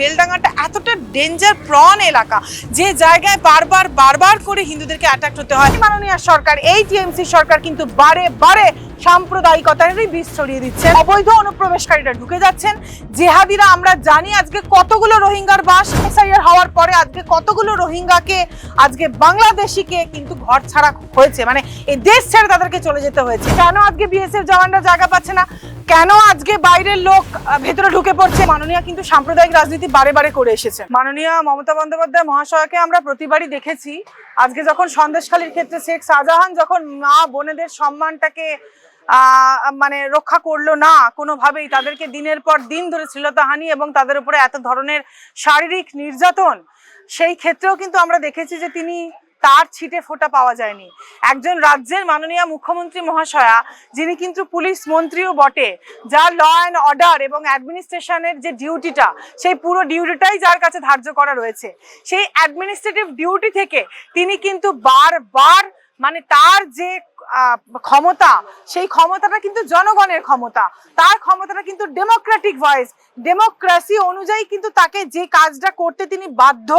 বেলডাঙ্গাটা এতটা danger prawn এলাকা, যে জায়গায় বারবার বারবার করে হিন্দুদেরকে অ্যাটাক হতে হয়। মাননীয় সরকার, এই টিএমসি সরকার কিন্তু বারে বারে সাম্প্রদায়িকতারই বীজ ছড়িয়ে দিচ্ছে। অবৈধ অনুপ্রবেশকারীরা ঢুকে যাচ্ছেন। জেহাদিরা, আমরা জানি আজকে কতগুলো রোহিঙ্গার বাস এসআইআর হওয়ার পরে আজকে কতগুলো রোহিঙ্গাকে আজকে বাংলাদেশিকে কিন্তু ঘর ছাড়া হয়েছে। মানে এই দেশ ছেড়ে তাদেরকে চলে যেতে হয়েছে। কেন আজকে বিএসএফ জওয়ানরা জায়গা পাচ্ছে না? কেন আজকে বাইরের লোক ভেতরে ঢুকে পড়ছে? মাননীয় কিন্তু সাম্প্রদায়িক রাজনীতি বারে বারে করে এসেছে। মাননীয় মমতা বন্দ্যোপাধ্যায় মহাশয়কে আমরা প্রতিবারই দেখেছি। আজকে যখন সন্দেশখালীর ক্ষেত্রে শেখ শাহজাহান যখন মা বোনেদের সম্মানটাকে মানে রক্ষা করল না। কোনোভাবেই তাদেরকে দিনের পর দিন ধরে শ্লীলতাহানি এবং তাদের উপরে এত ধরনের শারীরিক নির্যাতন, সেই ক্ষেত্রেও কিন্তু আমরা দেখেছি যে তিনি তার ছিটে ফোঁটা পাওয়া যায়নি। একজন রাজ্যের মাননীয় মুখ্যমন্ত্রী মহাশয়া, যিনি কিন্তু পুলিশ মন্ত্রীও বটে, যার ল অ্যান্ড অর্ডার এবং অ্যাডমিনিস্ট্রেশনের যে ডিউটিটা সেই পুরো ডিউটিটাই যার কাছে ধার্য করা রয়েছে। সেই অ্যাডমিনিস্ট্রেটিভ ডিউটি থেকে তিনি কিন্তু বারবার মানে তার যে ক্ষমতা, সেই ক্ষমতাটা কিন্তু জনগণের ক্ষমতা। তার ক্ষমতাটা কিন্তু ডেমোক্রেটিক ভয়েস ডেমোক্রেসি অনুযায়ী কিন্তু তাকে যে কাজটা করতে তিনি বাধ্য,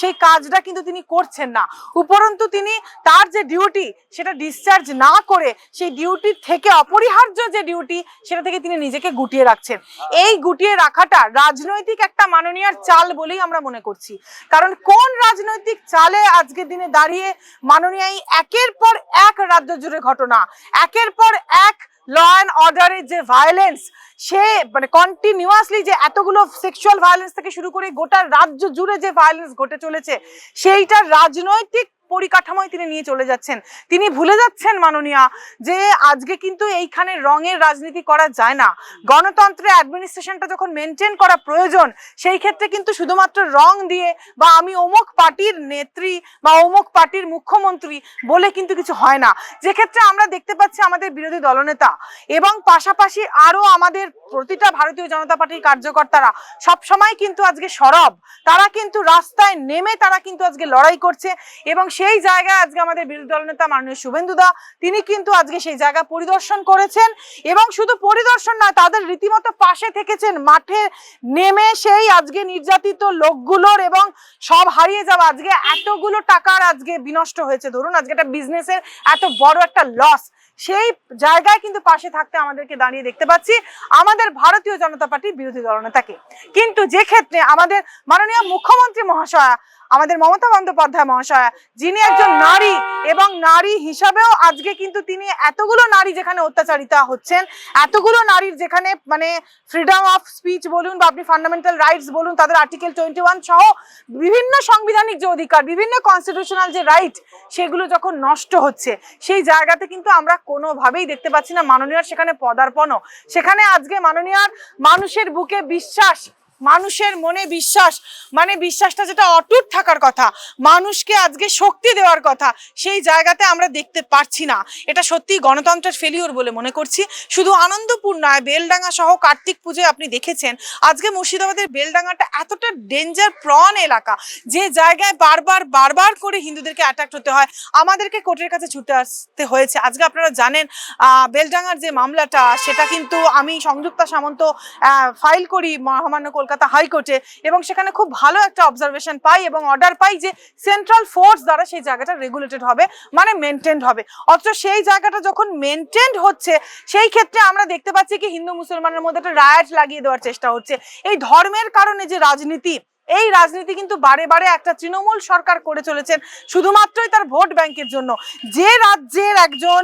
সেই কাজটা কিন্তু তিনি করছেন না। উপরন্তু তিনি তার যে ডিউটি সেটা ডিসচার্জ না করে, সেই ডিউটি থেকে অপরিহার্য যে ডিউটি সেটা থেকে তিনি নিজেকে গুটিয়ে রাখছেন। এই গুটিয়ে রাখাটা রাজনৈতিক একটা মাননীয় চাল বলেই আমরা মনে করছি। কারণ কোন রাজনৈতিক চালে আজকের দিনে দাঁড়িয়ে মাননীয় এই একের পর এক রাজ্য জুড়ে ঘটনা, একের পর এক ল অ্যান্ড অর্ডারের যে ভায়োলেন্স সে মানে কন্টিনিউয়াসলি যে এতগুলো সেক্সুয়াল ভায়োলেন্স থেকে শুরু করে গোটা রাজ্য জুড়ে যে ভায়োলেন্স ঘটে চলেছে সেইটার রাজনৈতিক পরিকাঠামোয় তিনি নিয়ে চলে যাচ্ছেন। তিনি ভুলে যাচ্ছেন মাননীয়া যে আজকে কিন্তু এইখানে রঙের রাজনীতি করা যায় না। গণতন্ত্রে অ্যাডমিনিস্ট্রেশনটা যখন মেনটেন করা প্রয়োজন, সেই ক্ষেত্রে কিন্তু শুধুমাত্র রং দিয়ে বা আমি অমুক পার্টির নেত্রী বা অমুক পার্টির মুখ্যমন্ত্রী বলে কিন্তু কিছু হয় না। যে ক্ষেত্রে আমরা দেখতে পাচ্ছি আমাদের বিরোধী দলনেতা এবং পাশাপাশি আরও আমাদের প্রতিটা ভারতীয় জনতা পার্টির কার্যকর্তারা সব সময় কিন্তু আজকে সরব। তারা কিন্তু রাস্তায় নেমে তারা কিন্তু আজকে লড়াই করছে এবং সেই জায়গায় আজকে আমাদের বিরোধী দলনেতা মাননীয় শুভেন্দু দা, তিনি কিন্তু আজকে সেই জায়গা পরিদর্শন করেছেন এবং শুধু পরিদর্শন নয়, তাদের রীতিমতো পাশে থেকেছেন, মাঠে নেমে সেই আজকে নির্যাতিত লোকগুলোর এবং সব হারিয়ে যাওয়া আজকে এতগুলো টাকার আজকে বিনষ্ট হয়েছে। ধরুন আজকে একটা বিজনেসের এত বড় একটা লস সেই জায়গায় কিন্তু পাশে থাকতে আমাদেরকে দাঁড়িয়ে দেখতে পাচ্ছি। আমাদের ভারতীয় জনতা পার্টির বিরোধী দলনেতাকে কিন্তু যে ক্ষেত্রে আমাদের মাননীয় মুখ্যমন্ত্রী মহাশয়া, আমাদের মমতা বন্দ্যোপাধ্যায় মহাশয়া, যিনি একজন নারী এবং নারী হিসাবেও আজকে কিন্তু তিনি এতগুলো নারী যেখানে অত্যাচারিতা হচ্ছেন, এতগুলো নারীর যেখানে মানে ফ্রিডম অফ স্পিচ বলুন বা আপনি ফান্ডামেন্টাল রাইটস বলুন, তাদের আর্টিকেল টোয়েন্টি ওয়ান সহ বিভিন্ন সাংবিধানিক যে অধিকার, বিভিন্ন কনস্টিটিউশনাল যে রাইট সেগুলো যখন নষ্ট হচ্ছে, সেই জায়গাতে কিন্তু আমরা কোনোভাবেই দেখতে পাচ্ছি না। মাননীয় সেখানে পদার্পণ সেখানে আজকে মাননীয় মানুষের বুকে বিশ্বাস মানুষের মনে বিশ্বাস মানে বিশ্বাসটা যেটা অটুট থাকার কথা, মানুষকে আজকে শক্তি দেওয়ার কথা, সেই জায়গাতে আমরা দেখতে পারছি না। এটা সত্যি গণতন্ত্রের ফেলিওর বলে মনে করছি। শুধু আনন্দপুর নয়, বেলডাঙ্গা সহ কার্তিক পুজোয় আপনি দেখেছেন, আজকে মুর্শিদাবাদের বেলডাঙ্গাটা এতটা ডেঞ্জার প্রন এলাকা, যে জায়গায় বারবার বারবার করে হিন্দুদেরকে অ্যাটাক হতে হয়। আমাদেরকে কোর্টের কাছে ছুটে আসতে হয়েছে। আজকে আপনারা জানেন বেলডাঙ্গার যে মামলাটা, সেটা কিন্তু আমি সংযুক্তা সামন্ত ফাইল করি মহামান্য হাইকোর্টে এবং সেখানে খুব ভালো একটা অবজারভেশন পাই এবং অর্ডার পাই যে সেন্ট্রাল ফোর্স দ্বারা সেই জায়গাটা রেগুলেটেড হবে মানে মেনটেন্ড হবে। অথচ সেই জায়গাটা যখন মেনটেন্ড হচ্ছে, সেই ক্ষেত্রে আমরা দেখতে পাচ্ছি কি হিন্দু মুসলমানের মধ্যে একটা রায়ট লাগিয়ে দেওয়ার চেষ্টা হচ্ছে। এই ধর্মের কারণে যে রাজনীতি, এই রাজনীতি কিন্তু বারে বারে একটা তৃণমূল সরকার করে চলেছেন শুধুমাত্রই তার ভোট ব্যাংকের জন্য। যে রাজ্যের একজন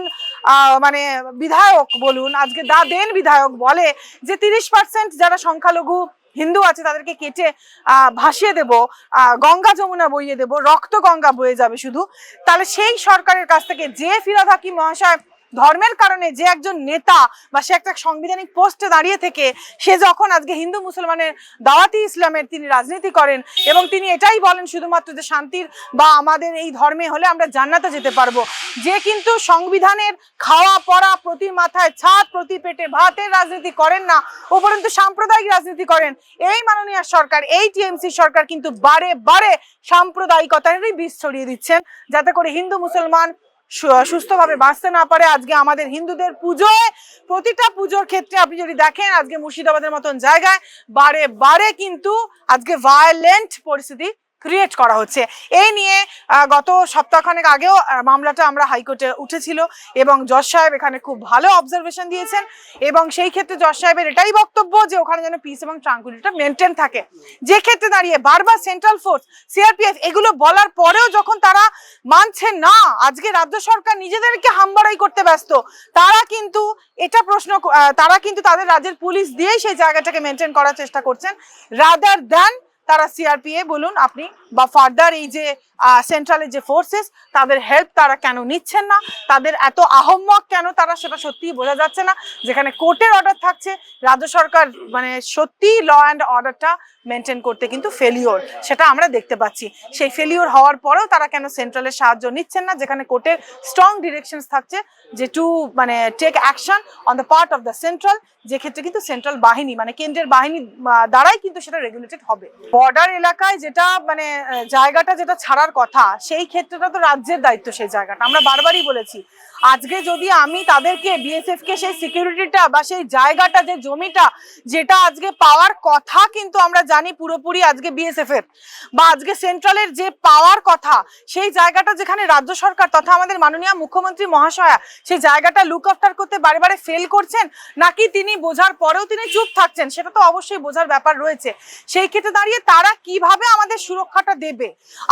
মানে বিধায়ক বলুন, আজকে দা দেন বিধায়ক বলে যে তিরিশ পার্সেন্ট যারা সংখ্যালঘু হিন্দু আছে, তাদেরকে কেটে ভাসিয়ে দেব গঙ্গা যমুনা বইয়ে দেব, রক্ত গঙ্গা বয়ে যাবে শুধু। তাহলে সেই সরকারের কাছ থেকে যে ফিরাদ হাকিম মহাশয় ধর্মের কারণে যে একজন নেতা বা সে একটা সাংবিধানিক পোস্টে দাঁড়িয়ে থেকে, সে যখন আজকে হিন্দু মুসলমানের দাওয়াতি ইসলামের তিনি রাজনীতি করেন এবং তিনি এটাই বলেন শুধুমাত্র যে শান্তির বা আমাদের এই ধর্মে হলে আমরা জান্নাতে যেতে পারব। যে কিন্তু সংবিধানের খাওয়া, পড়া, প্রতি মাথায় ছাদ, প্রতি পেটে ভাতের রাজনীতি করেন না, উপরন্তু সাম্প্রদায়িক রাজনীতি করেন। এই মাননীয় সরকার, এই টিএমসি সরকার কিন্তু বারে বারে সাম্প্রদায়িকতারই বীজ ছড়িয়ে দিচ্ছেন, যাতে করে হিন্দু মুসলমান সুস্থভাবে বাঁচতে না পারে, আজকে আমাদের হিন্দুদের পুজোয়, প্রতিটা পুজোর ক্ষেত্রে আপনি যদি দেখেন, আজকে মুর্শিদাবাদের মতন জায়গায় বারে বারে কিন্তু আজকে ভায়োলেন্ট পরিস্থিতি ক্রিয়েট করা হচ্ছে। এই নিয়ে গত সপ্তাহখানেক আগেও মামলাটা আমরা হাইকোর্টে উঠেছিল এবং জজ সাহেব এখানে খুব ভালো অবজারভেশন দিয়েছেন এবং সেই ক্ষেত্রে জজ সাহেবের এটাই বক্তব্য যে ওখানে যেন পিস এবং ট্রাঙ্কুলিটা মেনটেন থাকে। যে ক্ষেত্রে দাঁড়িয়ে বারবার সেন্ট্রাল ফোর্স সিআরপিএফ এগুলো বলার তারা মানছে না। আজকে রাজ্য সরকার নিজেদেরকে হামবাড়াই করতে ব্যস্ত। তারা কিন্তু এটা প্রশ্ন তারা কিন্তু তাদের রাজ্যের পুলিশ দিয়েই সেই জায়গাটাকে মেনটেন করার চেষ্টা করছেন। রাদার দেন তারা সিআরপিএ বলুন, আপনি বা ফার্দার এই যে সেন্ট্রালের যে ফোর্সেস তাদের হেল্প তারা কেন নিচ্ছেন না? তাদের এত আহম্মক কেন তারা সেটা সত্যিই বোঝা যাচ্ছে না? যেখানে কোর্টের অর্ডার থাকছে, রাজ্য সরকার মানে সত্যি ল অ্যান্ড অর্ডারটা মেনটেন করতে কিন্তু ফেলিওর সেটা আমরা দেখতে পাচ্ছি। সেই ফেলিওর হওয়ার পরেও তারা কেন সেন্ট্রালের সাহায্য নিচ্ছেন না? যেখানে কোর্টের স্ট্রং ডিরেকশনস থাকছে যে টু মানে take action on the part of the central যে ক্ষেত্রে কিন্তু সেন্ট্রাল বাহিনী মানে কেন্দ্রের বাহিনী দ্বারাই কিন্তু সেটা রেগুলেটেড হবে। বর্ডার এলাকায় যেটা মানে জায়গাটা যেটা ছাড়ার কথা সেই ক্ষেত্রটা তো রাজ্যের দায়িত্ব সেই জায়গাটা। আমরা বারবারই বলেছি আজকে যদি আমি তাদেরকে বিএসএফ কে সেই সিকিউরিটিটা বা সেই জায়গাটা, যে জমিটা, যেটা আজকে পাওয়ার কথা কিন্তু আমরা জানি পুরোপুরি আজকে বিএসএফ এর। বা আজকে সেন্ট্রালের যে পাওয়ার কথা, সেই জায়গাটা যেখানে রাজ্য সরকার তথা আমাদের মাননীয় মুখ্যমন্ত্রী মহাশয়া, সেই জায়গাটা লুক আফটার করতে বারে বারে ফেল করছেন, নাকি তিনি বোঝার পরেও তিনি চুপ থাকছেন, সেটা তো অবশ্যই বোঝার ব্যাপার রয়েছে। সেই ক্ষেত্রে দাঁড়িয়ে তারা কীভাবে আমাদের সুরক্ষাটা দেবে?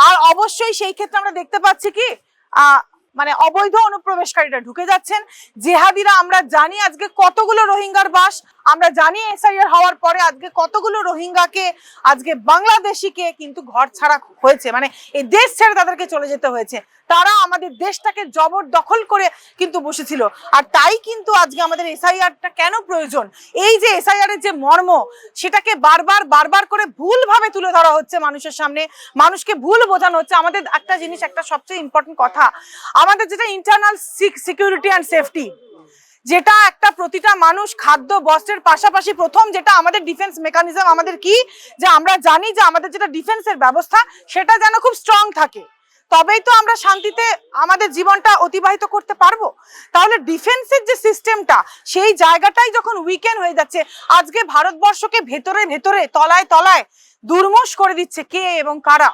আর অবশ্যই সেই ক্ষেত্রে আমরা দেখতে পাচ্ছি কি, আহ মানে অবৈধ অনুপ্রবেশকারীরা ঢুকে যাচ্ছেন। জেহাদিরা, আমরা জানি আজকে কতগুলো রোহিঙ্গার বাস, আমরা জানি এসআইআর হওয়ার পরে আজকে কতগুলো রোহিঙ্গাকে, আজকে বাংলাদেশিকে কিন্তু ঘর ছাড়া হয়েছে। মানে এই দেশ ছেড়ে তাদেরকে চলে যেতে হয়েছে। তারা আমাদের দেশটাকে জবরদখল করে কিন্তু বসেছিল। আর তাই কিন্তু আজকে আমাদের এসআইআরটা কেন প্রয়োজন? এই যে এসআইআর এর যে মর্ম, সেটাকে বারবার বারবার করে ভুলভাবে তুলে ধরা হচ্ছে মানুষের সামনে। মানুষকে ভুল বোঝানো হচ্ছে। আমাদের একটা জিনিস, একটা সবচেয়ে ইম্পর্টেন্ট কথা। আমাদের যেটা ইন্টারনাল সিকিউরিটি অ্যান্ড সেফটি যেটা একটা প্রতিটা মানুষ, খাদ্য, বস্ত্রের পাশাপাশি প্রথম যেটা আমাদের ডিফেন্স মেকানিজম আমাদের কি? যে আমরা জানি যে আমাদের যেটা ডিফেন্সের ব্যবস্থা, সেটা যেন খুব স্ট্রং থাকে। তবেই তো আমরা শান্তিতে আমাদের জীবনটা অতিবাহিত করতে পারব। তাহলে ডিফেন্সের যে সিস্টেমটা সেই জায়গাটাই যখন উইকেন হয়ে যাচ্ছে, আজকে ভারতবর্ষকে ভেতরে ভেতরে, তলায় তলায় দুর্মুষ করে দিচ্ছে কে এবং কারা?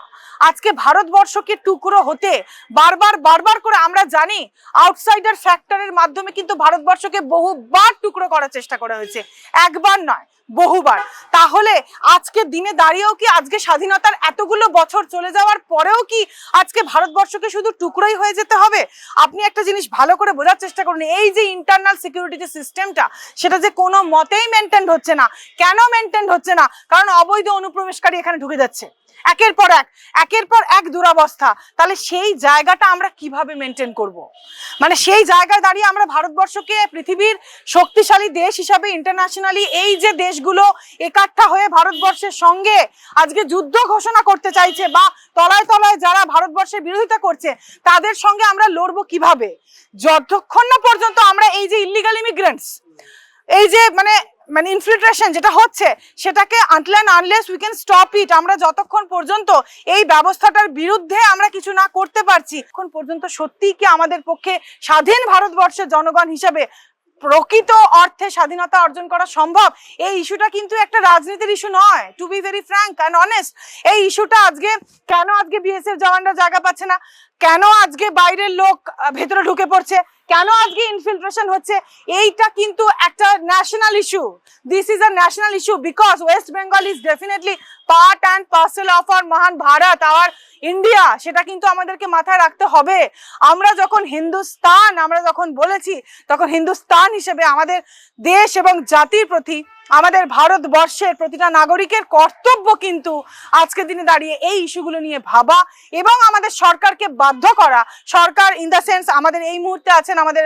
আজকে ভারতবর্ষকে টুকরো হতে বারবার বারবার করে আমরা জানি আউটসাইডার ফ্যাক্টরের মাধ্যমে কিন্তু ভারতবর্ষকে বহুবার টুকরো করার চেষ্টা করা হয়েছে। একবার নয়, বহুবার। তাহলে আজকে দিনে দাঁড়িয়েও কি আজকে স্বাধীনতার এতগুলো বছর চলে যাওয়ার পরেও কি আজকে ভারতবর্ষকে শুধু টুকরোই হয়ে যেতে হবে? আপনি একটা জিনিস ভালো করে বোঝার চেষ্টা করুন। এই যে ইন্টারনাল সিকিউরিটি যে সিস্টেমটা সেটা যে কোনো মতেই মেনটেন হচ্ছে না। কেন মেনটেন হচ্ছে না? কারণ অবৈধ অনুপ্রবেশকারী এখানে ঢুকে যাচ্ছে। একের পর এক, একের পর এক দুরাবস্থা। তাহলে সেই জায়গাটা আমরা কীভাবে মেনটেন করব। মানে সেই জায়গায় দাঁড়িয়ে আমরা ভারতবর্ষকে পৃথিবীর শক্তিশালী দেশ হিসাবে ইন্টারন্যাশনালি এই যে দেশগুলো একাঠা হয়ে ভারতবর্ষের সঙ্গে আজকে যুদ্ধ ঘোষণা করতে চাইছে বা তলায় তলায় যারা ভারতবর্ষের বিরোধিতা করছে, তাদের সঙ্গে আমরা লড়বো কীভাবে? যতক্ষণ না পর্যন্ত আমরা এই যে ইলিগাল ইমিগ্রেন্টস এই যে মানে মানে ইনফিল্ট্রেশন যেটা হচ্ছে, সেটাকে আনলেন unless we can stop it আমরা যতক্ষণ পর্যন্ত এই ব্যবস্থাটার বিরুদ্ধে আমরা কিছু না করতে পারছি এখন পর্যন্ত সত্যিই কি আমাদের পক্ষে স্বাধীন ভারতবর্ষের জনগণ হিসেবে প্রকৃত অর্থে স্বাধীনতা অর্জন করা সম্ভব? এই ইস্যুটা কিন্তু একটা রাজনীতির ইস্যু নয় to be very frank and honest এই ইস্যুটা আজকে, কেন আজকে বিএসএফ জওয়ানরা জায়গা পাচ্ছে না? কেন আজকে বাইরের লোক ভেতরে ঢুকে পড়ছে? কেন আজকে ইনফিল্ট্রেশন হচ্ছে? এইটা কিন্তু একটা national issue this is a national issue because West Bengal is definitely part and parcel of our মহান ভারত আওয়ার ইন্ডিয়া সেটা কিন্তু আমাদেরকে মাথায় রাখতে হবে। আমরা যখন হিন্দুস্তান, আমরা যখন বলেছি, তখন হিন্দুস্তান হিসেবে আমাদের দেশ এবং জাতির প্রতি আমাদের ভারতবর্ষের প্রতিটা নাগরিকের কর্তব্য কিন্তু আজকে দিনে দাঁড়িয়ে এই ইস্যুগুলো নিয়ে ভাবা এবং আমাদের সরকারকে বাধ্য করা। সরকার ইন দ্য সেন্স আমাদের এই মুহূর্তে আছেন আমাদের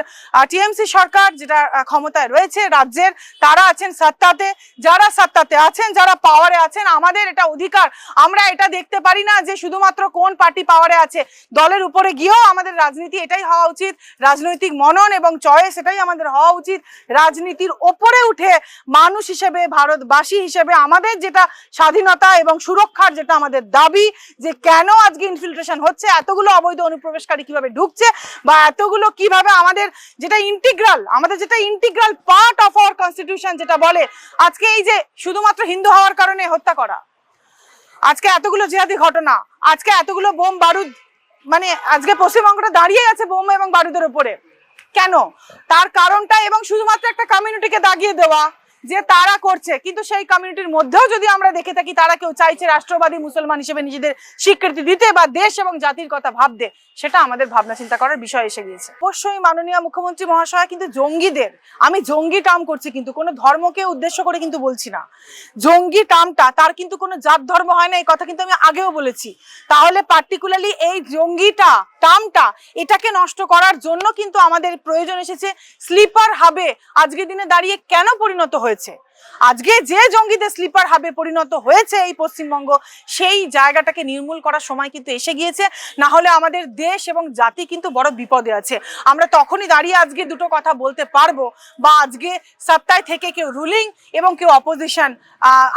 টিএমসি সরকার যেটা ক্ষমতায় রয়েছে, রাজ্যের তারা আছেন সত্তাতে, যারা সত্তাতে আছেন, যারা পাওয়ারে আছেন, আমাদের এটা অধিকার। আমরা এটা দেখতে পারি না যে শুধুমাত্র কোন পার্টি পাওয়ারে আছে। দলের উপরে গিয়েও আমাদের রাজনীতি এটাই হওয়া উচিত। রাজনৈতিক মনন এবং চয়েস এটাই আমাদের হওয়া উচিত। রাজনীতির ওপরে উঠে মানুষ হিসেবে, ভারতবাসী হিসেবে আমাদের যেটা স্বাধীনতা এবং সুরক্ষার যেটা আমাদের দাবি যে কেন আজকে ইনফিল্ট্রেশন হচ্ছে, এতগুলো অবৈধ অনুপ্রবেশকারী কীভাবে ঢুকছে বা এতগুলো কীভাবে আমাদের যেটা ইন্টিগ্রাল আমাদের যেটা integral part of our constitution যেটা বলে, আজকে এই যে শুধুমাত্র হিন্দু হওয়ার কারণে হত্যা করা, আজকে এতগুলো জিহাদি ঘটনা, আজকে এতগুলো বোম বারুদ মানে আজকে পশ্চিমবঙ্গটা দাঁড়িয়ে আছে বোম এবং বারুদের উপরে, কেন? তার কারণটা এবং শুধুমাত্র একটা কমিউনিটিকে দাগিয়ে দেওয়া যে তারা করছে, কিন্তু সেই কমিউনিটির মধ্যেও যদি আমরা দেখে থাকি তারা কেউ চাইছে রাষ্ট্রবাদী মুসলমান হিসেবে নিজেদের স্বীকৃতি দিতে বা দেশ এবং জাতির কথা ভাবতে, সেটা আমাদের ভাবনা চিন্তা করার বিষয় এসে গিয়েছে। অবশ্যই মাননীয় মুখ্যমন্ত্রী মহাশয়, কিন্তু জঙ্গিদের, আমি জঙ্গি টার্ম করছি কিন্তু, কোনো ধর্মকে উদ্দেশ্য করে কিন্তু বলছি না। জঙ্গি টার্মটা তার কিন্তু কোনো জাত ধর্ম হয় না, এই কথা কিন্তু আমি আগেও বলেছি। তাহলে পার্টিকুলারলি এই জঙ্গিটা টার্মটা এটাকে নষ্ট করার জন্য কিন্তু আমাদের প্রয়োজন এসেছে স্লিপার হাবে। আজকে দিনে দাঁড়িয়ে কেন পরিণত হয়েছে? আজকে যে জঙ্গিদের স্লিপার হাবে পরিণত হয়েছে এই পশ্চিমবঙ্গ, সেই জায়গাটাকে নির্মূল করার সময় কিন্তু এসে গিয়েছে। না হলে আমাদের দেশ এবং জাতি কিন্তু বড় বিপদে আছে। আমরা তখনই দাঁড়িয়ে আজকে দুটো কথা বলতে পারব বা আজকে সত্তায় থেকে কেউ রুলিং এবং কেউ অপোজিশন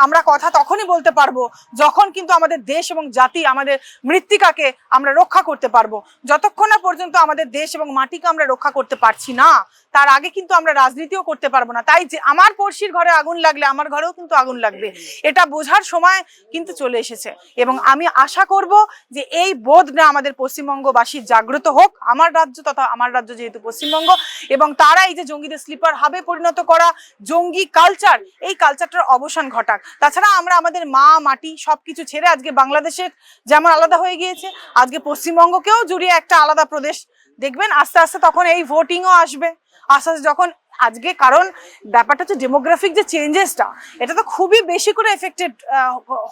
আমরা কথা তখনই বলতে পারব যখন কিন্তু আমাদের দেশ এবং জাতি আমাদের মৃত্তিকাকে আমরা রক্ষা করতে পারব। যতক্ষণ না পর্যন্ত আমাদের দেশ এবং মাটিকে আমরা রক্ষা করতে পারছি না, তার আগে কিন্তু আমরা রাজনীতিও করতে পারব না। তাই যে আমার পড়শির ঘরে আগুন লাগলে আমার ঘরেও কিন্তু আগুন লাগবে। এটা বোঝার সময় কিন্তু চলে এসেছে। এবং আমি আশা করব যে এই বোধটা আমাদের পশ্চিমবঙ্গবাসীর জাগ্রত হোক আমার রাজ্য তথা আমার রাজ্য যেহেতু পশ্চিমবঙ্গ এবং তারা এই যে জঙ্গিদের স্লিপার হাবে পরিণত করা জঙ্গি কালচার এই কালচারটার অবসান ঘটাক। তাছাড়া আমরা আমাদের মা মাটি সবকিছু ছেড়ে আজকে বাংলাদেশের যেমন আলাদা হয়ে গিয়েছে আজকে পশ্চিমবঙ্গকেও জুড়িয়ে একটা আলাদা প্রদেশ। দেখবেন আস্তে আস্তে তখন এই ভোটিংও আসবে। আস্তে আস্তে যখন আজকে, কারণ ব্যাপারটা হচ্ছে ডেমোগ্রাফিক যে চেঞ্জেসটা এটা তো খুবই বেশি করে এফেক্টেড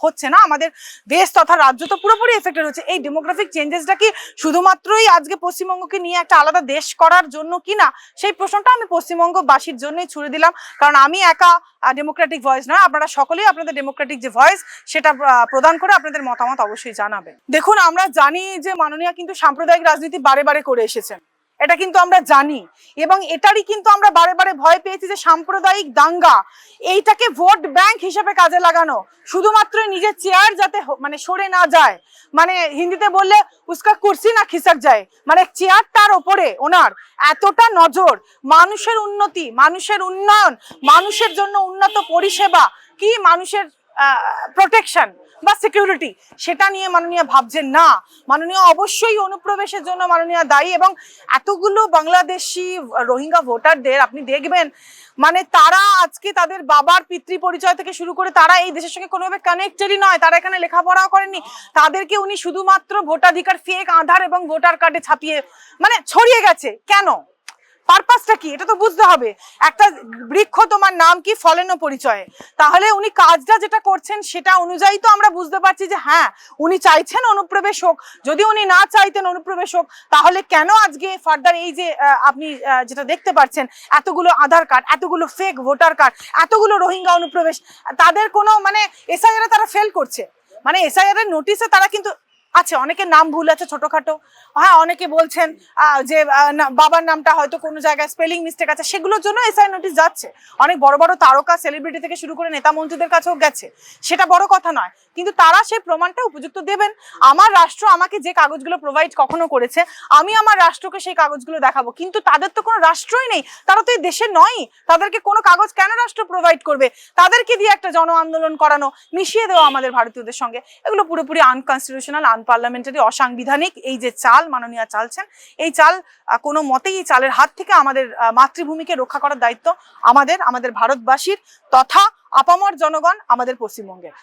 হচ্ছে না? আমাদের দেশ তথা রাজ্য তো পুরোপুরি এফেক্টেড হচ্ছে। এই ডেমোগ্রাফিক চেঞ্জেসটা কি শুধুমাত্রই আজকে পশ্চিমবঙ্গকে নিয়ে একটা আলাদা দেশ করার জন্য কি না? সেই প্রশ্নটা আমি পশ্চিমবঙ্গবাসীর জন্যই ছুড়ে দিলাম। কারণ আমি একা ডেমোক্রেটিক ভয়েস নয়, আপনারা সকলেই আপনাদের ডেমোক্রেটিক যে ভয়েস সেটা প্রদান করে আপনাদের মতামত অবশ্যই জানাবেন। দেখুন, আমরা জানি যে মাননীয় কিন্তু সাম্প্রদায়িক রাজনীতি বারে বারে করে এসেছেন। এটা কিন্তু আমরা জানি। এবং এটারই কিন্তু আমরা বারে বারে ভয় পেয়েছি যে সাম্প্রদায়িক দাঙ্গা, এইটাকে ভোট ব্যাংক হিসেবে কাজে লাগানো। শুধুমাত্র নিজের চেয়ার যাতে মানে সরে না যায়। মানে হিন্দিতে বললে, উস্কা কুর্সি না খিসক যায়। মানে চেয়ারটার ওপরে, ওনার। এতটা নজর। মানুষের উন্নতি, মানুষের উন্নয়ন, মানুষের জন্য উন্নত পরিষেবা। কি মানুষের প্রোটেকশন বা সিকিউরিটি সেটা নিয়ে মাননীয় ভাবছেন না। মাননীয় অবশ্যই অনুপ্রবেশের জন্য মাননীয় দায়ী এবং এতগুলো বাংলাদেশি রোহিঙ্গা ভোটারদের আপনি দেখবেন মানে তারা আজকে তাদের বাবার পিতৃ পরিচয় থেকে শুরু করে তারা এই দেশের সঙ্গে কোনোভাবে কানেক্টেডই নয়, তারা এখানে লেখাপড়াও করেননি। তাদেরকে উনি শুধুমাত্র ভোটাধিকার ফেক আধার এবং ভোটার কার্ডে ছাপিয়ে মানে ছড়িয়ে গেছে। কেন? পারপাসটা কি? এটা তো বুঝতে হবে। একটা বৃক্ষ তোমার নাম কি? ফলেনো পরিচয়ে। তাহলে উনি কাজটা যেটা করছেন, সেটা অনুযায়ী তো আমরা বুঝতে পারছি যে হ্যাঁ উনি চাইছেন অনুপ্রবেশ হোক। যদি উনি না চাইতেন অনুপ্রবেশ হোক, তাহলে কেন আজকে ফার্দার এই যে আপনি যেটা দেখতে পাচ্ছেন এতগুলো আধার কার্ড, এতগুলো ফেক ভোটার কার্ড এতগুলো রোহিঙ্গা অনুপ্রবেশ, তাদের কোনো মানে এসআইআর তারা ফেল করছে। মানে এসআইআর এর নোটিশে তারা কিন্তু আছে, অনেকের নাম ভুল আছে ছোটখাটো। হ্যাঁ অনেকে বলছেন যে বাবার নামটা হয়তো কোনো জায়গায় স্পেলিং মিস্টেক আছে, সেগুলোর জন্য এসআই নোটিশ যাচ্ছে। অনেক বড় বড় তারকা সেলিব্রিটি থেকে শুরু করে নেতা মন্ত্রীদের কাছেও গেছে। সেটা বড় কথা নয়, কিন্তু তারা সেই প্রমাণটা উপযুক্ত দেবেন। আমার রাষ্ট্র আমাকে যে কাগজগুলো প্রোভাইড কখনো করেছে, আমি আমার রাষ্ট্রকে সেই কাগজগুলো দেখাবো। কিন্তু তাদের তো কোনো রাষ্ট্রই নেই, তারা তো এই দেশে নয় তাদেরকে কোনো কাগজ কেন রাষ্ট্র প্রোভাইড করবে? তাদেরকে দিয়ে একটা জন আন্দোলন করানো, মিশিয়ে দেওয়া আমাদের ভারতীয়দের সঙ্গে, এগুলো পুরোপুরি আনকনস্টিটিউশনাল আনপার্লামেন্টারি অসাংবিধানিক এই যে চাল, মাননীয় চালছেন এই চাল কোনো মতেই এই চালের হাত থেকে আমাদের মাতৃভূমিকে রক্ষা করার দায়িত্ব আমাদের আমাদের ভারতবাসীর তথা আপামর জনগণ আমাদের পশ্চিমবঙ্গের।